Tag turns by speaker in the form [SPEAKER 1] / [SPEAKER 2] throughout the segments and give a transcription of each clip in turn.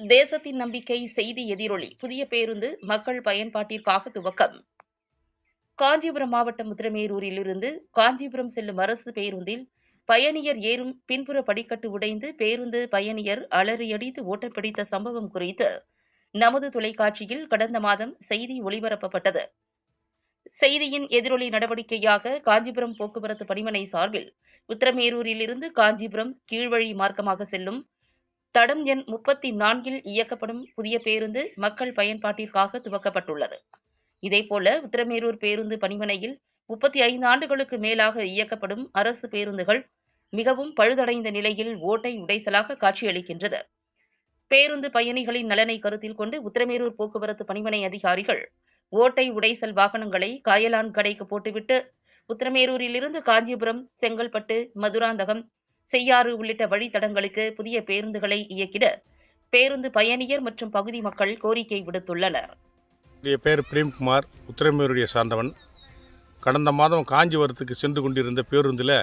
[SPEAKER 1] தேசத்தின் நம்பிக்கை செய்தி எதிரொலி புதிய பேருந்து மக்கள் பயன்பாட்டிற்காக துவக்கம். காஞ்சிபுரம் மாவட்டம் உத்திரமேரூரிலிருந்து காஞ்சிபுரம் செல்லும் அரசு பேருந்தில் பயணியர் ஏறும் பின்புற படிக்கட்டு உடைந்து பேருந்து பயணியர் அலறியடித்து ஓட்டம் பிடித்த சம்பவம் குறித்து நமது தொலைக்காட்சியில் கடந்த மாதம் செய்தி ஒளிபரப்பப்பட்டது. செய்தியின் எதிரொலி நடவடிக்கையாக காஞ்சிபுரம் போக்குவரத்து பணிமனை சார்பில் உத்திரமேரூரிலிருந்து காஞ்சிபுரம் கீழ்வழி மார்க்கமாக செல்லும் தடம் எண் முப்பத்தி நான்கில் இயக்கப்படும் புதிய பேருந்து மக்கள் பயன்பாட்டிற்காக துவக்கப்பட்டுள்ளது. இதேபோல உத்திரமேரூர் பேருந்து பணிமனையில் முப்பத்தி ஐந்து ஆண்டுகளுக்கு மேலாக இயக்கப்படும் அரசு பேருந்துகள் மிகவும் பழுதடைந்த நிலையில் ஓட்டை உடைசலாக காட்சியளிக்கின்றது. பேருந்து பயணிகளின் நலனை கருத்தில் கொண்டு உத்திரமேரூர் போக்குவரத்து பணிமனை அதிகாரிகள் ஓட்டை உடைசல் வாகனங்களை காயலான் கடைக்கு போட்டுவிட்டு உத்திரமேரூரிலிருந்து காஞ்சிபுரம் செங்கல்பட்டு மதுராந்தகம் செய்யாறு உள்ளிட்ட வழித்தடங்களுக்கு புதிய பேருந்துகளை இயக்கிட பேருந்து பயணியர் மற்றும் பகுதி மக்கள் கோரிக்கை விடுத்துள்ளனர்.
[SPEAKER 2] என்னுடைய பேர் பிரேம்குமார் உத்திரமேருடைய சார்ந்தவன். கடந்த மாதம் காஞ்சிபுரத்துக்கு சென்று கொண்டிருந்த பேருந்தில்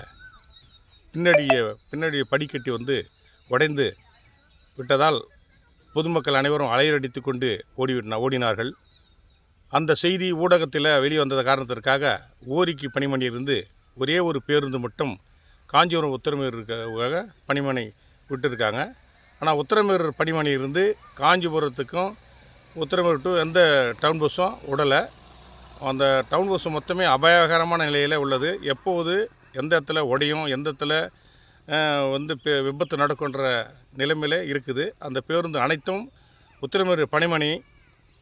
[SPEAKER 2] பின்னடிய பின்னடிய படிக்கட்டி வந்து உடைந்து விட்டதால் பொதுமக்கள் அனைவரும் அலையடித்து கொண்டு ஓடிவிட்டன ஓடினார்கள். அந்த செய்தி ஊடகத்தில் வெளிவந்தது காரணத்திற்காக ஓரிக்கு பணிமனையிலிருந்து ஒரே ஒரு பேருந்து மட்டும் காஞ்சிபுரம் உத்திரமேரூருக்காக பணிமனை விட்டுருக்காங்க. ஆனால் உத்திரமேரூர் பணிமனையிலிருந்து காஞ்சிபுரத்துக்கும் உத்தரமேரூர் டு எந்த டவுன் பஸ்ஸும் விடலை அந்த டவுன் பஸ் மொத்தமே அபாயகரமான நிலையில் உள்ளது. எப்போது எந்த இடத்துல உடையும் எந்த இடத்துல வந்து பெ- விபத்து நடக்குன்ற நிலைமையில் இருக்குது. அந்த பேருந்து அனைத்தும் உத்திரமேரூர் பணிமனை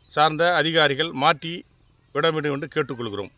[SPEAKER 2] சார்ந்த அதிகாரிகள் மாற்றி விட வேண்டும் என்று கேட்டுக்கொள்கிறோம்.